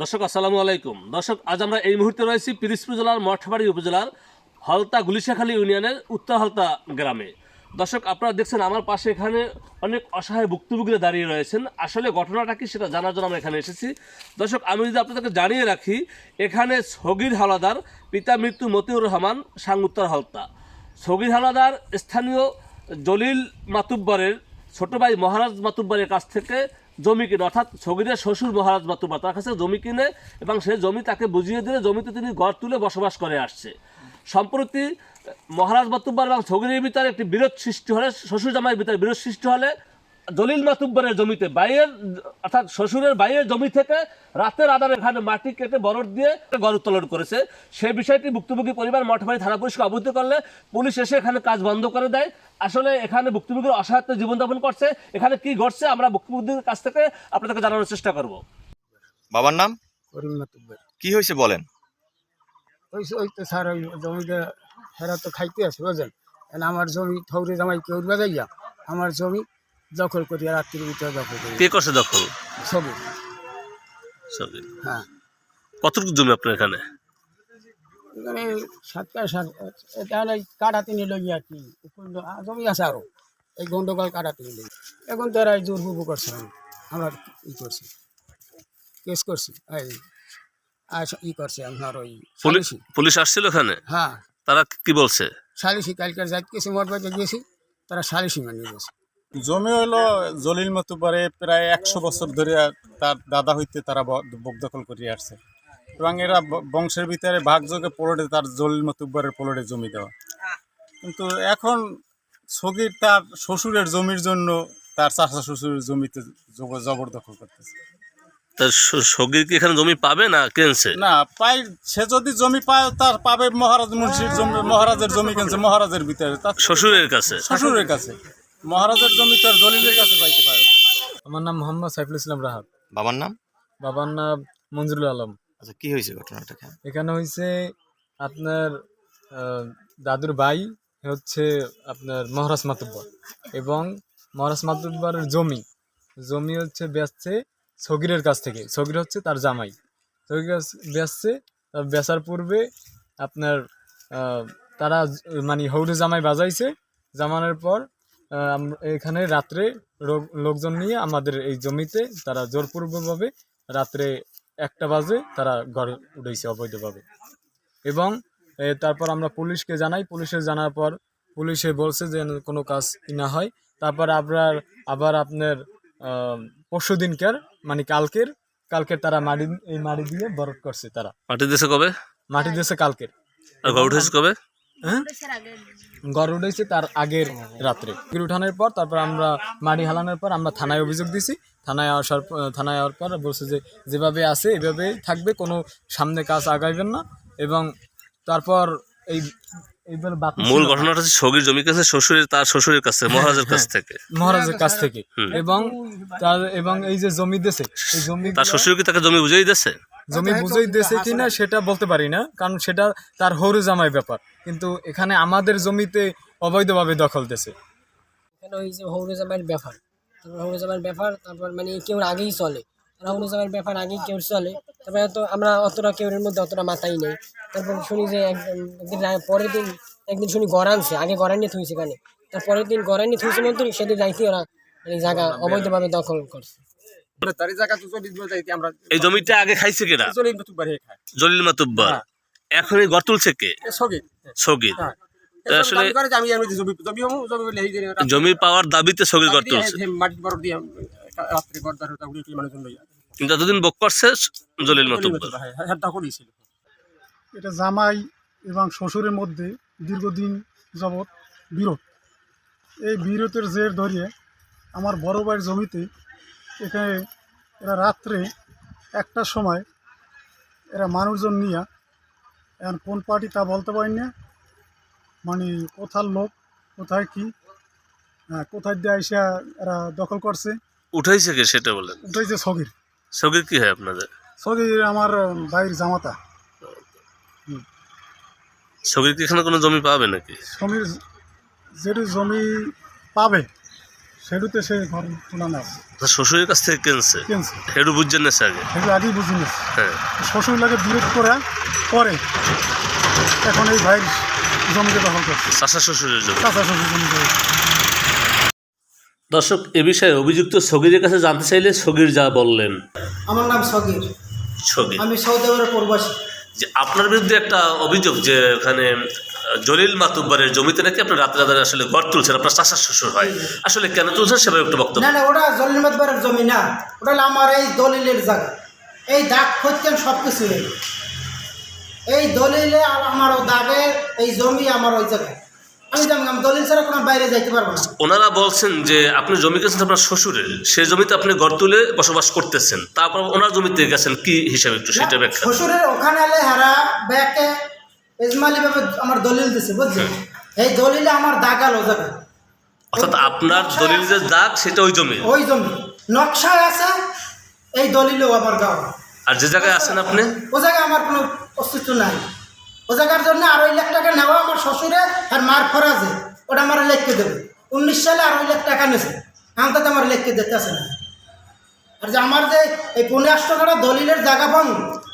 দর্শক, আসসালামু আলাইকুম। দর্শক, আজ আমরা এই মুহূর্তে রয়েছি পিরিসপুর জেলার মঠবাড়ি উপজেলার হলতা গুলিশাখালী ইউনিয়নের উত্তর হলতা গ্রামে। দর্শক, আপনারা দেখছেন আমার পাশে এখানে অনেক অসহায় ভুক্তভোগীরা দাঁড়িয়ে রয়েছেন। আসলে ঘটনাটা কি সেটা জানার জন্য আমরা এখানে এসেছি। দর্শক, আমি যদি আপনাদেরকে জানিয়ে রাখি, এখানে সগির হাওলাদার পিতা মৃত্যু মতিউর রহমান সাঙ্গুত্তর হলতা। সগির হাওলাদার স্থানীয় জলিল মাতুব্বরের ছোট ভাই মহারাজ মাতুব্বরের কাছ থেকে জমি কিনে, অর্থাৎ সগিরের শ্বশুর মহারাজ মাতুবা তার কাছে জমি কিনে এবং সে জমি তাকে বুঝিয়ে দিলে জমিতে তিনি ঘর তুলে বসবাস করে আসছে। সম্প্রতি মহারাজ মাতুব্বার এবং সগিরের ভিতরে একটি বিরোধ সৃষ্টি হলে, শ্বশুর জামাইয়ের ভিতরে বিরোধ সৃষ্টি হলে দলিল মাতুব্বরের জমিতে বাইয়ের অর্থাৎ শ্বশুরের বাইয়ের জমি থেকে রাতের আধারে এখানে মাটি কেটে বরফ দিয়ে গড় উত্তোলন করেছে। সেই বিষয়টি ভুক্তভোগী পরিবার মঠবাড়ি থানা পুলিশকে অবহিত করলে পুলিশ এসে এখানে কাজ বন্ধ করে দেয়। আসলে এখানে ভুক্তভোগীর অসহায়ত্ব জীবনযাপন করছে। এখানে কি ঘটছে আমরা ভুক্তভোগীর কাছ থেকে আপনাদেরকে জানানোর চেষ্টা করব। বাবার নাম? করিম কি হয়েছে বলেন? ওই ওই তো স্যার ওই জমিতে হেরা তো খাইতে আছে বুঝলেন? আমার জমি থৌরে জামাই কেউ বাজাইয়া আমার জমি দখল করি রাত্রির ভিতরে দখল করি। কে করছে দখল? সবই সবই হ্যাঁ। কতটুকু জমি আপনার এখানে? এখানে সাতটা সাত এটা হলো কাটাতে নিল গিয়া কি জমি আছে আরও। এই গন্ডগোল কাটাতে নিল এখন তো এরা জোর বুবু করছে আমরা ই করছি কেস করছি এই আর ই করছে আপনার ওই পুলিশ পুলিশ আসছিল এখানে? হ্যাঁ। তারা কি বলছে? সালিসি কালকে যাই মোট বাজে গেছি তারা সালিসি মানিয়ে গেছে। জমি হলো জলিল মতুবারে প্রায় একশো বছর ধরে তার দাদা হইতে তারা বক দখল করে আসছে। এবং এরা বংশের ভিতরে ভাগযোগে পলটে তার জলিল মতুব্বরের পলটে জমি দেওয়া। কিন্তু এখন সগির তার শ্বশুরের জমির জন্য তার চাষা শ্বশুরের জমিতে জব- জবরদখল করতেছে। তা স- সগির কি এখানে জমি পাবে না কেনছে? না পাই সে যদি জমি পায় তার পাবে মহারাজ মুন্সির জমি মহারাজের জমি কিনছে মহারাজের ভিতরে। তার শ্বশুরের কাছে? শ্বশুরের কাছে। মহারাজের জমি তার জলিলের কাছে পাইতে পারে না। আমার নাম মোহাম্মদ সাইফুল ইসলাম রাহাত। বাবার নাম? বাবার নাম মঞ্জুরুল আলম। আচ্ছা কি হয়েছে ঘটনাটা এখানে? হয়েছে আপনার আহ, দাদুর ভাই হচ্ছে আপনার মহারাজ মাতুব্বর এবং মহারাজ মাতুব্বরের জমি জমি হচ্ছে বেচছে সগিরের কাছ থেকে। সগির হচ্ছে তার জামাই। সগির কাছ- বেচছে তার বেচার পূর্বে আপনার আহ, তারা জ- মানে হৌরে জামাই বাজাইছে। জামানোর পর এখানে রাত্রে লোক- লোকজন নিয়ে আমাদের এই জমিতে তারা জোরপূর্বকভাবে রাত্রে একটা বাজে তারা ঘরে উঠেছে অবৈধভাবে। এবং তারপর আমরা পুলিশকে জানাই। পুলিশে জানার পর পুলিশে বলছে যে কোনো কাজ না হয়। তারপর আপনার আবার আপনার পরশু দিনকার মানে কালকের কালকের তারা মাটি এই মাটি দিয়ে বরফ করছে তারা। মাটি দিয়েছে কবে? মাটি দিয়েছে কালকের। আর উঠেছে কবে? হ্যাঁ? ঘর উঠেছে তার আগের রাত্রে। উঠানোর পর তারপর আমরা মাটি হালানোর পর আমরা থানায় অভিযোগ দিছি। থানায় আসার থানায় আসার পর বলছে যে যেভাবে আছে এভাবে থাকবে কোনো সামনে কাজ আগাইবেন না। এবং তারপর এই মূল ঘটনাটা হচ্ছে সগির জমি কাছে শ্বশুরের তার শ্বশুরের কাছে মহারাজের কাছ থেকে। মহারাজের কাছ থেকে। এবং তার এবং এই যে জমি দেশে এই জমি তার শ্বশুর কি তাকে জমি বুঝেই দিয়েছে জমি বুঝেই দিয়েছে কিনা সেটা বলতে পারি না কারণ সেটা তার হরু জামাই ব্যাপার। কিন্তু এখানে আমাদের জমিতে অবৈধভাবে দখল দিয়েছে। এখানে ওই যে হৌরজামের ব্যাপার। তারপর হৌরজামের ব্যাপার তারপর মানে কেউ আগেই চলে। হৌরজামের ব্যাপার আগেই কেউ চলে। তারপরে তো আমরা অতটা কেউর মধ্যে অতটা মাথাই নেই। তারপর শুনি যে একদিন পরের দিন একদিন শুনি গড়ানছে আগে গড়ানি থুইছে এখানে। তার পরের দিন গড়ানি থুইছে মধ্যে সেদিন যাইতে ওরা মানে জায়গা অবৈধভাবে দখল করছে। আমরা এই জমিটা আগে খাইছে কেনা জলিল মাতুব্বর এখন এই ঘর তুলছে কে? সগি সগির হ্যাঁ। আসলে জমি পাওয়ার দাবিতে সগির ঘর তুলছে। এতদিন বক করছে জলিল মাতুব্বর হ্যাঁ এটা জামাই এবং শ্বশুরের মধ্যে দীর্ঘদিন যাবৎ বিরোধ। এই বিরোধের জের ধরিয়ে আমার বড় ভাইয়ের জমিতে এখানে এরা রাত্রে একটার সময় এরা মানুষজন নিয়ে এখন কোন পার্টি তা বলতে পারি না। মানে কোথার লোক কোথায় কি হ্যাঁ, কোথায় দিয়ে আইসা এরা দখল করছে। উঠাইছে কে সেটা বলেন? যে সগির। সগির কি হয় আপনাদের? সগির আমার ভাইয়ের জামাতা। সগির কি এখানে কোনো জমি পাবে নাকি? জমির যেটি জমি পাবে সেটুতে সে ঘর তোলা না তার শ্বশুরের কাছ থেকে কিনছে? কিনছে। হেডু বুঝছেন না আগে? সেটা আগেই বুঝি হ্যাঁ। শ্বশুর লাগে বিরোধ করে পরে এখন এই ভাইয়ের জমিতে দখল করছে। চাষা শ্বশুরের জন্য চাচা শ্বশুর জমি করে দর্শক এ বিষয়ে অভিযুক্ত সগিরের কাছে জানতে চাইলে সগির যা বললেন। আমার নাম সগির। সগির। আমি সৌদি আরবের প্রবাসী। যে আপনার বিরুদ্ধে একটা অভিযোগ যে এখানে জলিল মাতুব্বারের জমিতে নাকি আপনার রাতে রাতে আসলে ঘর তুলছেন আপনার চাষার শ্বশুর হয়। আসলে কেন তুলছেন সেভাবে একটু বক্তব্য। না না ওটা জলিমতবারের জমি না। ওটা হলো আমার এই দলিলের জায়গা। এই দাগ খুঁজতেন সব কিছু এই দলিলে আর আমার দাগে এই জমি আমার ওই জায়গায়। আমি জানি আমি দলিল ছাড়া কোনো বাইরে যাইতে পারব না। ওনারা বলছেন যে আপনি জমি গেছেন আপনার শ্বশুরের। সেই জমিতে আপনি ঘর তুলে বসবাস করতেছেন। তারপর ওনার জমিতে গেছেন কি হিসাবে একটু সেটা ব্যাখ্যা। শ্বশুরের ওখানে এলে হারা ব্যাকে ইসমাইলি ভাবে আমার দলিল দিছে বুঝছেন এই দলিলে আমার দাগাল জায়গায় অর্থাৎ আপনার দলিল যে দাগ সেটা ওই জমি? ওই জমি। নকশায় আছে এই দলিলেও আমার গাঁও। আর যে জায়গায় আছেন আপনি? ও জায়গায় আমার কোনো অস্তিত্ব নাই। ও জায়গার জন্য আড়াই লাখ টাকা নেওয়া আমার শ্বশুরে আর মার ফরাজে। ওটা আমার লিখকে দেবে। উনিশ সালে আড়াই লাখ টাকা নেছে। আমি তাতে আমার লিখকে দিতে আসে না। আর যে আমার যে এই পনেরো আষ্ট টাকাটা দলিলের জায়গা পাম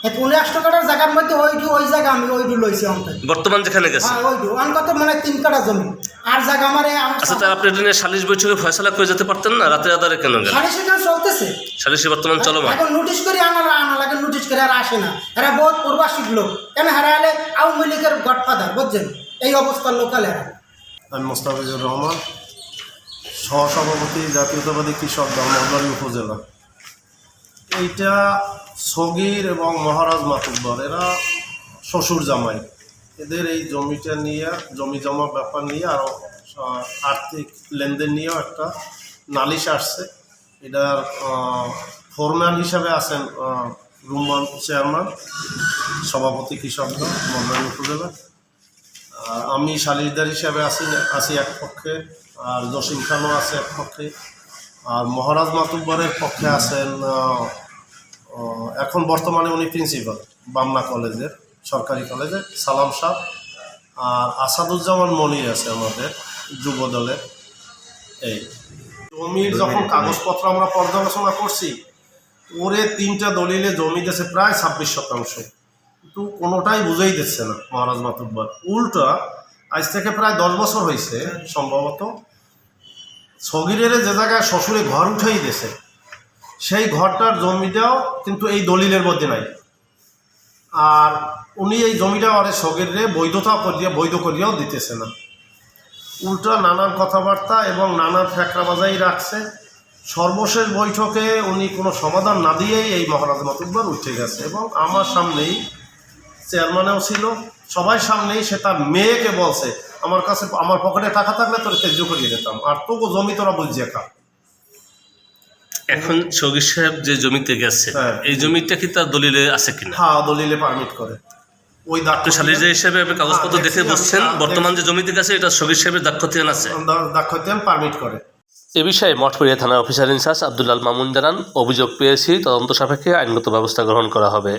এই পনেরো আষ্ট টাকার জায়গার মধ্যে ওইটু ওই জায়গা আমি ওইটু লইছি বর্তমান যেখানে গেছেন হ্যাঁ ওইটু। আমি কত মানে তিন কাটা জমি। আর জায়গা আমার এই আমার আচ্ছা তার আপনি এটা নিয়ে সালিশ বৈঠকে ফয়সলা করে যেতে পারতেন না? রাতে আদারে কেন গেলেন? সেখানে চলতেছে। সালিশি বর্তমান চলমান? এখন নোটিশ করে আনা আনা লাগে নোটিশ করে আর আসে না। এরা বহুত প্রবাসিক লোক। কেন হারা হলে আওয়ামী লীগের গডফাদার বুঝছেন? এই অবস্থার লোকাল এরা। আমি মোস্তাফিজুর রহমান সহসভাপতি জাতীয়তাবাদী কৃষক দল উপজেলা। এইটা সগির এবং মহারাজ মাতুব্বর, এরা শ্বশুর জামাই। এদের এই জমিটা নিয়ে, জমি জমা ব্যাপার নিয়ে আরও আর্থিক লেনদেন নিয়েও একটা নালিশ আসছে। এটার ফোরম্যান হিসাবে আছেন রুম্মান চেয়ারম্যান সভাপতি কৃষক দল নলবাড়ি উপজেলা আমি সালিশদার হিসাবে আছি আছি এক পক্ষে, আর জসিম খানও আছে এক পক্ষে। আর মহারাজ মাতুব্বরের পক্ষে আছেন এখন বর্তমানে উনি প্রিন্সিপাল বামনা কলেজের, সরকারি কলেজে সালাম সাহ। আর আসাদুজ্জামান মনির আছে আমাদের যুব দলের। এই জমির যখন কাগজপত্র আমরা পর্যালোচনা করছি, ওরে তিনটা দলিলে জমি দিয়েছে প্রায় ছাব্বিশ শতাংশ। কিন্তু কোনোটাই বুঝেই দিচ্ছে না মহারাজ মাতুব্বর। উল্টা আজ থেকে প্রায় দশ বছর হয়েছে সম্ভবত সগিরের যে জায়গায় শ্বশুরে ঘর উঠেই দিয়েছে, সেই ঘরটার জমিটাও কিন্তু এই দলিলের মধ্যে নাই। আর উনি এই জমিটা আরে সগিরে বৈধতা করিয়া, বৈধ করিয়াও দিতেছে না। উল্টা নানান কথাবার্তা এবং নানান ফ্যাকরা বাজাই রাখছে। সর্বশেষ বৈঠকে উনি কোনো সমাধান না দিয়েই এই মহারাজ মাতুব্বর উঠে গেছে এবং আমার সামনেই চেয়ারম্যানেও ছিল। সবাই সামনেই সে তার মেয়েকে বলছে আমার কাছে আমার পকেটে টাকা থাকলে তোর তেজ্য করিয়ে দিতাম। আর তোকে জমি তোরা বুঝিয়ে খা। এখন সগির সাহেব যে জমিতে গেছে হ্যাঁ। এই জমিটা কি তার দলিলে আছে কিনা? হ্যাঁ দলিলে পারমিট করে। ওই সালিশদার হিসেবে আপনি কাগজপত্র হ্যাঁ, দেখে বসছেন বর্তমান যে জমিতে গেছে এটা সগির সাহেবের দাক্ষতিয়ান আছে? দাক্ষতিয়ান পারমিট করে। এ বিষয়ে মঠপুরিয়া থানার অফিসার ইনচার্জ আব্দুল্লাল মামুন জানান অভিযোগ পেয়েছি তদন্ত সাপেক্ষে আইনগত ব্যবস্থা গ্রহণ করা হবে।